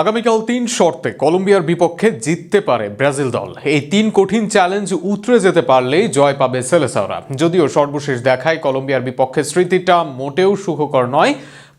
আগামীকাল তিন শর্তে কলম্বিয়ার বিপক্ষে জিততে পারে ব্রাজিল দল। এই তিন কঠিন চ্যালেঞ্জ উতরে যেতে পারলেই জয় পাবে সেলেসাওরা। যদিও সর্বশেষ দেখায় কলম্বিয়ার বিপক্ষে স্মৃতিটা মোটেও সুখকর নয়,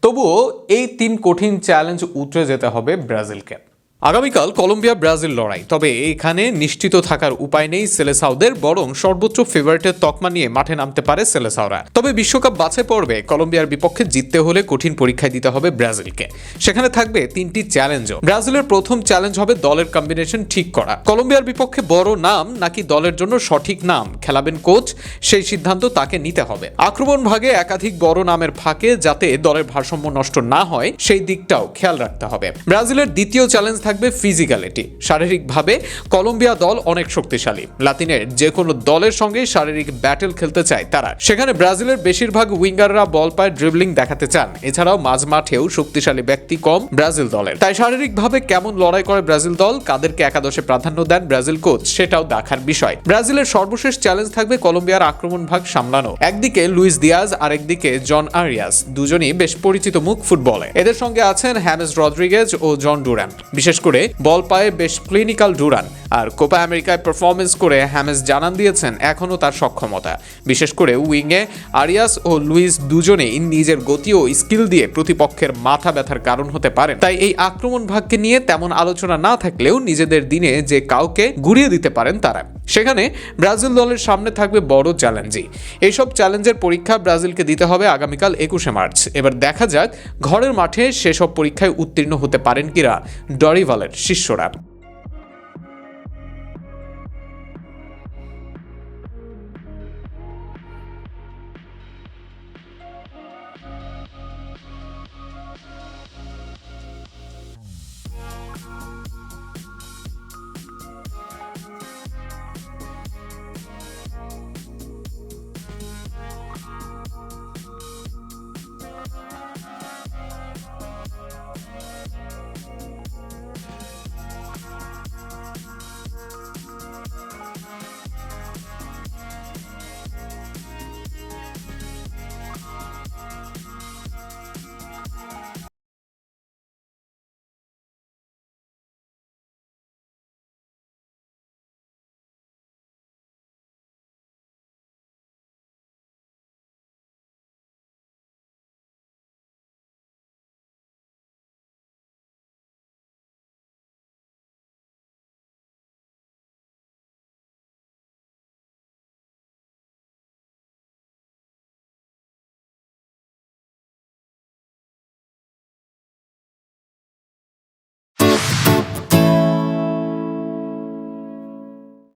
তবুও এই তিন কঠিন চ্যালেঞ্জ উতরে যেতে হবে ব্রাজিলকে। আগামীকাল কলম্বিয়া, ব্রাজিল লড়াই। তবে এখানে নিশ্চিত থাকার উপায় নেই সেলেসাওদের বরং সর্বোচ্চ ফেভারিটের তকমা নিয়ে মাঠে নামতে পারে সেলেসাওরা তবে বিশ্বকাপ বাছাই পর্বে কলম্বিয়ার বিপক্ষে জিততে হলে কঠিন পরীক্ষায় দিতে হবে ব্রাজিলকে। সেখানে থাকবে তিনটি চ্যালেঞ্জও। ব্রাজিলের প্রথম চ্যালেঞ্জ হবে দলের কম্বিনেশন ঠিক করা। কলম্বিয়ার বিপক্ষে বড় নাম নাকি দলের জন্য সঠিক নাম খেলাবেন কোচ, সেই সিদ্ধান্ত তাকে নিতে হবে। আক্রমণ ভাগে একাধিক বড় নামের ফাঁকে যাতে দলের ভারসাম্য নষ্ট না হয়, সেই দিকটাও খেয়াল রাখতে হবে। ব্রাজিলের দ্বিতীয় চ্যালেঞ্জ থাকবে ফিজিক্যালিটি শারীরিকভাবে কলম্বিয়া দল অনেক শক্তিশালী। লাতিনের যে কোনো দলের সঙ্গে শারীরিক ব্যাটেল খেলতে চায় তারা। সেখানে ব্রাজিলের বেশিরভাগ উইঙ্গাররা বল পায় ড্রিবলিং দেখাতে চান। এছাড়াও মাঝ মাঠেও শক্তিশালী ব্যক্তি কম ব্রাজিল দলের। তাই শারীরিকভাবে কেমন লড়াই করে ব্রাজিল দল? কাদেরকে একাদশে প্রাধান্য দেন ব্রাজিল কোচ সেটাও দেখার বিষয়। ব্রাজিলের সর্বশেষ চ্যালেঞ্জ থাকবে কলম্বিয়ার আক্রমণ ভাগ সামলানো। একদিকে লুইস দিয়াজ আর একদিকে জন আরিয়াস। দুজনই বেশ পরিচিত মুখ ফুটবলে। এদের সঙ্গে আছেন হ্যামেস রদ্রিগেজ ও জন ডুরান বিশেষ করে বল পায়ে বেশ ক্লিনিক্যাল ডুরান আর কোপা আমেরিকায় পারফরমেন্স করে হ্যামেস জানান দিয়েছেন এখনও তার সক্ষমতা। বিশেষ করে উইংয়ে আরিয়াস ও লুইস দুজনেই নিজের গতি ও স্কিল দিয়ে প্রতিপক্ষের মাথা ব্যথার কারণ হতে পারেন। তাই এই আক্রমণ ভাগকে নিয়ে তেমন আলোচনা না থাকলেও নিজেদের দিনে যে কাউকে গুড়িয়ে দিতে পারেন তারা। সেখানে ব্রাজিল দলের সামনে থাকবে বড় চ্যালেঞ্জই। এইসব চ্যালেঞ্জের পরীক্ষা ব্রাজিলকে দিতে হবে আগামীকাল একুশে মার্চ। এবার দেখা যাক ঘরের মাঠে সেসব পরীক্ষায় উত্তীর্ণ হতে পারেন কিনা ডরিভালের শিষ্যরা।